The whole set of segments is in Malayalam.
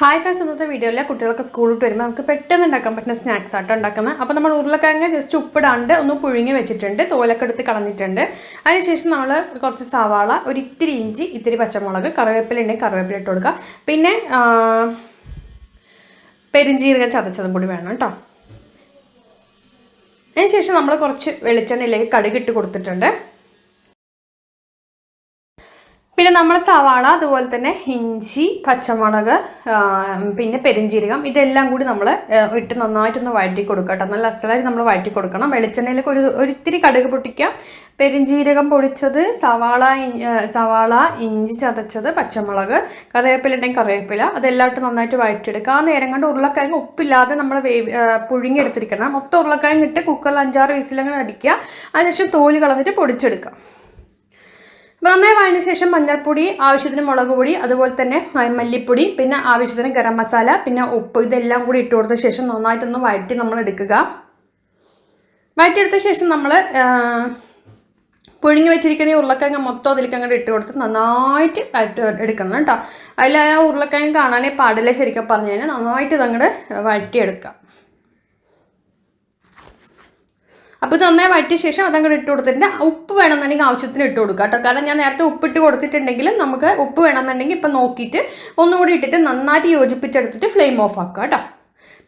ഹായ് ഫ്രണ്ട്സ് ഇന്നത്തെ വീഡിയോയിൽ കുട്ടികൾക്ക് സ്കൂളിൽ വിട്ട് വരുമ്പോൾ നമുക്ക് പെട്ടെന്ന് ഉണ്ടാക്കാൻ പറ്റുന്ന സ്നാക്സ് ആട്ടോ ഉണ്ടാക്കുന്നത് അപ്പോൾ നമ്മൾ ഉരുളക്കിഴങ്ങ് ജസ്റ്റ് ഉപ്പിടാണ്ട് ഒന്ന് പുഴുങ്ങി വെച്ചിട്ടുണ്ട്. തോലൊക്കെ എടുത്ത് കളഞ്ഞിട്ടുണ്ട്. അതിനുശേഷം നമ്മൾ കുറച്ച് സവാള ഒരു ഇത്തിരി ഇഞ്ചി ഇത്തിരി പച്ചമുളക് കറിവേപ്പില ഉണ്ടെങ്കിൽ കറിവേപ്പില ഇട്ട് കൊടുക്കുക പിന്നെ പെരിഞ്ചീരകം ചതച്ചതും കൂടി വേണം കേട്ടോ. അതിനുശേഷം നമ്മൾ കുറച്ച് വെളിച്ചെണ്ണയിലേക്ക് കടുകിട്ട് കൊടുത്തിട്ടുണ്ട്. പിന്നെ നമ്മൾ സവാള അതുപോലെ തന്നെ ഇഞ്ചി പച്ചമുളക് പിന്നെ പെരിഞ്ചീരകം ഇതെല്ലാം കൂടി നമ്മൾ ഇട്ട് നന്നായിട്ടൊന്ന് വഴറ്റി കൊടുക്കുക കേട്ടോ. നല്ല അസലായിട്ട് നമ്മൾ വഴറ്റി കൊടുക്കണം വെളിച്ചെണ്ണയിലേക്ക് ഒരു ഒരിത്തിരി കടുക് പൊട്ടിക്കുക പെരിഞ്ചീരകം പൊടിച്ചത് സവാള സവാള ഇഞ്ചി ചതച്ചത് പച്ചമുളക് കറിവേപ്പില ഉണ്ടെങ്കിൽ കറിവേപ്പില അതെല്ലാം ഇട്ട് നന്നായിട്ട് വഴറ്റിയെടുക്കുക. ആ നേരം കൊണ്ട് ഉരുളക്കിഴങ്ങ് ഉപ്പില്ലാതെ നമ്മൾ വേവി പുഴുങ്ങിയെടുത്തിരിക്കണം. മൊത്തം ഉരുളക്കിഴങ്ങ് ഇട്ട് കുക്കറിൽ അഞ്ചാറ് വിസിലങ്ങനെ അടിക്കുക. അതിനുശേഷം തോൽ കളഞ്ഞിട്ട് പൊടിച്ചെടുക്കുക. നന്നായി വായന ശേഷം മഞ്ഞൾപ്പൊടി ആവശ്യത്തിന് മുളക് പൊടി അതുപോലെ തന്നെ മല്ലിപ്പൊടി പിന്നെ ആവശ്യത്തിന് ഗരം മസാല പിന്നെ ഉപ്പ് ഇതെല്ലാം കൂടി ഇട്ട് കൊടുത്ത ശേഷം നന്നായിട്ടൊന്ന് വഴറ്റി നമ്മൾ എടുക്കുക. വഴറ്റിയെടുത്ത ശേഷം നമ്മൾ പുഴുങ്ങി വെച്ചിരിക്കുന്ന ഉരുളക്കിഴങ്ങ് മൊത്തം അതിലേക്ക് അങ്ങോട്ട് ഇട്ട് കൊടുത്ത് നന്നായിട്ട് വഴറ്റി എടുക്കണം കേട്ടോ. അതിൽ ആ ഉരുളക്കിഴങ്ങ് കാണാനേ പാടില്ല ശരിക്കും പറഞ്ഞു കഴിഞ്ഞാൽ. നന്നായിട്ട് ഇതങ്ങോട്ട് വഴറ്റിയെടുക്കുക. അപ്പോൾ ഇത് നന്നായി വഴറ്റിയ ശേഷം അതങ്ങോട്ട് ഇട്ട് കൊടുത്തിട്ടുണ്ട്. ഉപ്പ് വേണമെന്നുണ്ടെങ്കിൽ ആവശ്യത്തിന് ഇട്ട് കൊടുക്കുക കേട്ടോ. കാരണം ഞാൻ നേരത്തെ ഉപ്പിട്ട് കൊടുത്തിട്ടുണ്ടെങ്കിലും നമുക്ക് ഉപ്പ് വേണമെന്നുണ്ടെങ്കിൽ ഇപ്പം നോക്കിയിട്ട് ഒന്നുകൂടി ഇട്ടിട്ട് നന്നായിട്ട് യോജിപ്പിച്ചെടുത്തിട്ട് ഫ്ലെയിം ഓഫ് ആക്കുക കേട്ടോ.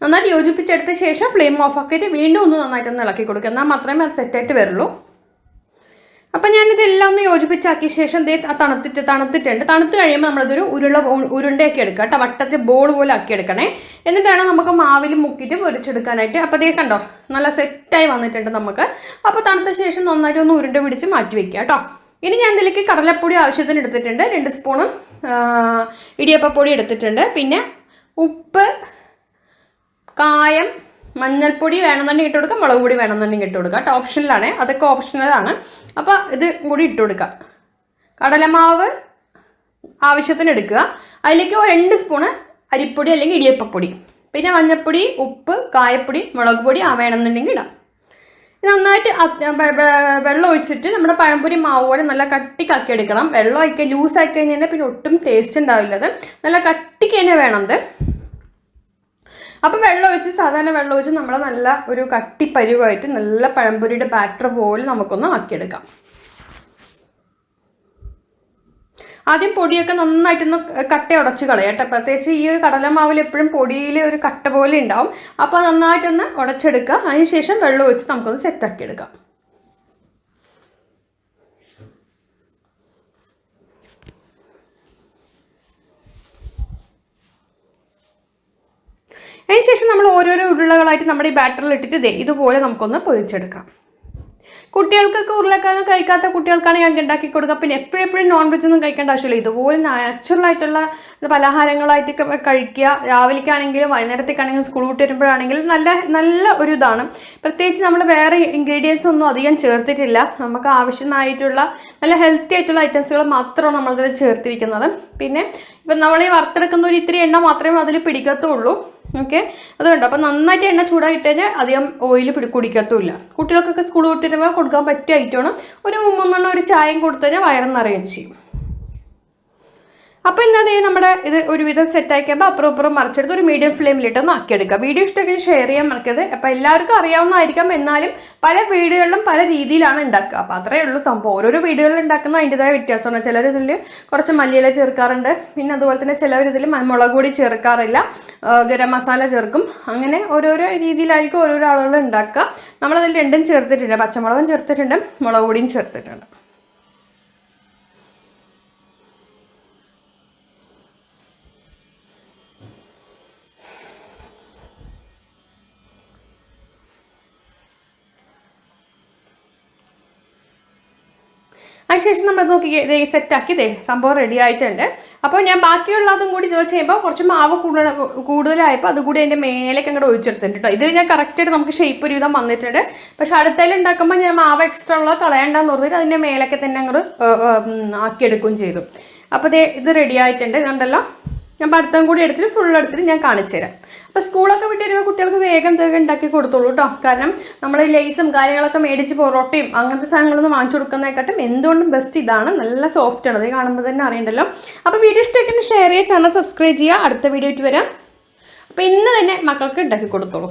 നന്നായിട്ട് യോജിപ്പിച്ചെടുത്ത ശേഷം ഫ്ലെയിം ഓഫ് ആക്കിയിട്ട് വീണ്ടും ഒന്ന് നന്നായിട്ടൊന്ന് ഇളക്കി കൊടുക്കുക. എന്നാൽ മാത്രമേ അത് സെറ്റായിട്ട് വരുള്ളൂ. അപ്പം ഞാനിതെല്ലാം ഒന്ന് യോജിപ്പിച്ചാക്കിയ ശേഷം ദേ തണുത്തിട്ട് തണുത്തിട്ടുണ്ട്. തണുത്ത് കഴിയുമ്പോൾ നമ്മളതൊരു ഉരുള ഉരുണ്ടയൊക്കെ എടുക്കുക കേട്ടോ. വട്ടത്തെ ബോൾ പോലെ ആക്കി എടുക്കണേ. എന്നിട്ടാണ് നമുക്ക് മാവിൽ മുക്കിയിട്ട് പൊരിച്ചെടുക്കാനായിട്ട്. അപ്പോൾ ദേ കണ്ടോ നല്ല സെറ്റായി വന്നിട്ടുണ്ട് നമുക്ക്. അപ്പോൾ തണുത്ത ശേഷം നന്നായിട്ട് ഒന്ന് ഉരുണ്ട പിടിച്ച് മാറ്റി വെക്കുക കേട്ടോ. ഇനി ഞാൻ ഇതിലേക്ക് കടലപ്പൊടി ആവശ്യത്തിന് എടുത്തിട്ടുണ്ട്. രണ്ട് സ്പൂണും ഇടിയപ്പപ്പൊടി എടുത്തിട്ടുണ്ട്. പിന്നെ ഉപ്പ് കായം മഞ്ഞൾപ്പൊടി വേണമെന്നുണ്ടെങ്കിൽ ഇട്ട് കൊടുക്കാം മുളക് പൊടി വേണമെന്നുണ്ടെങ്കിൽ ഇട്ട് കൊടുക്കാം കേട്ടോ. ഓപ്ഷനിലാണ് അതൊക്കെ ഓപ്ഷണലാണ് അപ്പോൾ ഇത് കൂടി ഇട്ട് കൊടുക്കാം. കടലമാവ് ആവശ്യത്തിന് എടുക്കുക. അതിലേക്ക് രണ്ട് സ്പൂണ് അരിപ്പൊടി അല്ലെങ്കിൽ ഇടിയപ്പപ്പൊടി. പിന്നെ മഞ്ഞൾപ്പൊടി ഉപ്പ് കായപ്പൊടി മുളക് പൊടി ആ വേണമെന്നുണ്ടെങ്കിൽ ഇടാം. നന്നായിട്ട് വെള്ളം ഒഴിച്ചിട്ട് നമ്മുടെ പഴംപൊരി മാവ് പോലെ നല്ല കട്ടിക്കാക്കി എടുക്കണം. വെള്ളം ആക്കി ലൂസ് ആക്കി കഴിഞ്ഞാൽ പിന്നെ ഒട്ടും ടേസ്റ്റ് ഉണ്ടാവില്ലത് നല്ല കട്ടിക്ക് തന്നെ വേണം അപ്പോൾ വെള്ളം ഒഴിച്ച് സാധാരണ വെള്ളം ഒഴിച്ച് നമ്മൾ നല്ല ഒരു കട്ടി പരുവായിട്ട് നല്ല പഴംപൊരിയുടെ ബാറ്റർ പോലെ നമുക്കൊന്ന് ആക്കിയെടുക്കാം. ആദ്യം പൊടിയൊക്കെ നന്നായിട്ടൊന്ന് കട്ട ഉടച്ച് കളയട്ടെ പ്രത്യേകിച്ച് ഈ ഒരു കടലമാവിൽ എപ്പോഴും പൊടിയിൽ ഒരു കട്ട പോലെ ഉണ്ടാവും. അപ്പോൾ നന്നായിട്ടൊന്ന് ഉടച്ചെടുക്കുക അതിനുശേഷം വെള്ളം ഒഴിച്ച് നമുക്കൊന്ന് സെറ്റാക്കി എടുക്കാം അതിനുശേഷം നമ്മൾ ഓരോരോ ഉരുളകളായിട്ട് നമ്മുടെ ഈ ബാറ്ററിൽ ഇട്ടിട്ട് ദേ ഇതുപോലെ നമുക്കൊന്ന് പൊരിച്ചെടുക്കാം. കുട്ടികൾക്കൊക്കെ ഉരുളക്കിഴങ്ങ് കഴിക്കാത്ത കുട്ടികൾക്കാണ് ഞാൻ ഉണ്ടാക്കി കൊടുക്കുക. പിന്നെ എപ്പോഴെപ്പോഴും നോൺ വെജ് ഒന്നും കഴിക്കേണ്ട ആവശ്യമില്ല. ഇതുപോലെ നാച്ചുറൽ ആയിട്ടുള്ള പലഹാരങ്ങളായിട്ടൊക്കെ കഴിക്കുക. രാവിലേക്കാണെങ്കിലും വൈകുന്നേരത്തേക്കാണെങ്കിലും സ്കൂൾ വിട്ട് വരുമ്പോഴാണെങ്കിലും നല്ല നല്ല ഒരു ഇതാണ്. പ്രത്യേകിച്ച് നമ്മൾ വേറെ ഇൻഗ്രീഡിയൻസ് ഒന്നും അധികം ചേർത്തിട്ടില്ല. നമുക്ക് ആവശ്യമായിട്ടുള്ള നല്ല ഹെൽത്തി ആയിട്ടുള്ള ഐറ്റംസുകൾ മാത്രമാണ് നമ്മളിതിൽ ചേർത്തിരിക്കുന്നത്. പിന്നെ ഇപ്പം നമ്മൾ ഈ വറുത്തെടുക്കുന്ന ഒരു ഇത്തിരി എണ്ണ മാത്രമേ അതിൽ പിടിക്കത്തുള്ളൂ. ഓക്കെ? അതുകൊണ്ട് അപ്പം നന്നായിട്ട് എണ്ണ ചൂടായിട്ട് കഴിഞ്ഞാൽ അധികം ഓയിൽ പിടി കുടിക്കത്തുമില്ല. കുട്ടികൾക്കൊക്കെ സ്കൂൾ വിട്ടിട്ട് കൊടുക്കാൻ പറ്റിയ ഐറ്റമാണ് ഒരു മൂന്നെണ്ണം ഒരു ചായയും കൊടുത്തു കഴിഞ്ഞാൽ വയറ് നിറയുകയും ചെയ്യും. അപ്പോൾ ഇന്നത് നമ്മുടെ ഇത് ഒരുവിധം സെറ്റ് ആക്കിയപ്പോൾ അപ്പുറം അപ്പുറം മറിച്ചെടുത്ത് ഒരു മീഡിയം ഫ്ലെയിമിലിട്ട് ഒന്ന് ആക്കിയെടുക്കുക. വീഡിയോ ഇഷ്ടമൊക്കെ ഷെയർ ചെയ്യാൻ മറക്കരുത്. അപ്പോൾ എല്ലാവർക്കും അറിയാവുന്നതായിരിക്കാം. എന്നാലും പല വീടുകളിലും പല രീതിയിലാണ് ഉണ്ടാക്കുക. അപ്പോൾ അത്രയേ ഉള്ളൂ സംഭവം. ഓരോരോ വീടുകളിൽ ഉണ്ടാക്കുന്ന അതിന്റെതായ വ്യത്യാസമാണ്. ചിലർ ഇതിൽ കുറച്ച് മല്ലിയില ചേർക്കാറുണ്ട്. പിന്നെ അതുപോലെ തന്നെ ചിലവർ ഇതിൽ മുളക് പൊടി ചേർക്കാറില്ല. ഗരം മസാല ചേർക്കും. അങ്ങനെ ഓരോരോ രീതിയിലായിരിക്കും ഓരോരോ ആളുകൾ ഉണ്ടാക്കുക. നമ്മളതിൽ രണ്ടും ചേർത്തിട്ടുണ്ട്. പച്ചമുളകും ചേർത്തിട്ടുണ്ട്. മുളക് പൊടിയും ചേർത്തിട്ടുണ്ട്. അതിനുശേഷം നമ്മൾ നോക്കി സെറ്റാക്കി സംഭവം റെഡി ആയിട്ടുണ്ട്. അപ്പോൾ ഞാൻ ബാക്കിയുള്ളതും കൂടി ഇത് വെച്ച് കഴിയുമ്പോൾ കുറച്ച് മാവ് കൂടുതൽ കൂടുതലായപ്പോൾ അതുകൂടി അതിന്റെ മേലേക്ക് അങ്ങോട്ട് ഒഴിച്ചെടുത്തിട്ടുണ്ട് കേട്ടോ. ഇതിൽ ഞാൻ കറക്റ്റായിട്ട് നമുക്ക് ഷേപ്പ് ഒരു വിധം വന്നിട്ടുണ്ട്. പക്ഷെ അടുത്തതിൽ ഉണ്ടാക്കുമ്പോൾ ഞാൻ മാവ് എക്സ്ട്രാ ഉള്ളത് കളയണ്ടെന്ന് പറഞ്ഞിട്ട് അതിന്റെ മേലൊക്കെ തന്നെ അങ്ങോട്ട് ആക്കിയെടുക്കുകയും ചെയ്തു. അപ്പോൾ ഇത് റെഡി ആയിട്ടുണ്ട്. കണ്ടല്ലോ ഞാൻ പഠിത്തം കൂടി എടുത്തിട്ട് ഫുൾ എടുത്തിട്ട് ഞാൻ കാണിച്ചു തരാം. അപ്പോൾ സ്കൂളൊക്കെ വിട്ട് വരുമ്പോൾ കുട്ടികൾക്ക് വേഗം വേഗം ഉണ്ടാക്കി കൊടുത്തോളൂ കേട്ടോ കാരണം നമ്മൾ ലേസും കാര്യങ്ങളൊക്കെ മേടിച്ച് പൊറോട്ടയും അങ്ങനത്തെ സാധനങ്ങളൊന്നും വാങ്ങിച്ചു കൊടുക്കുന്നതിനെക്കാട്ടും എന്തുകൊണ്ടും ബെസ്റ്റ് ഇതാണ്. നല്ല സോഫ്റ്റ് ആണ്. അത് കാണുമ്പോൾ തന്നെ അറിയണ്ടല്ലോ. അപ്പോൾ വീഡിയോ ഇഷ്ടമൊക്കെ ഷെയർ ചെയ്യുക ചാനൽ സബ്സ്ക്രൈബ് ചെയ്യുക. അടുത്ത വീഡിയോ ആയിട്ട് വരാം. അപ്പോൾ ഇന്ന് തന്നെ മക്കൾക്ക് ഉണ്ടാക്കി കൊടുത്തോളൂ.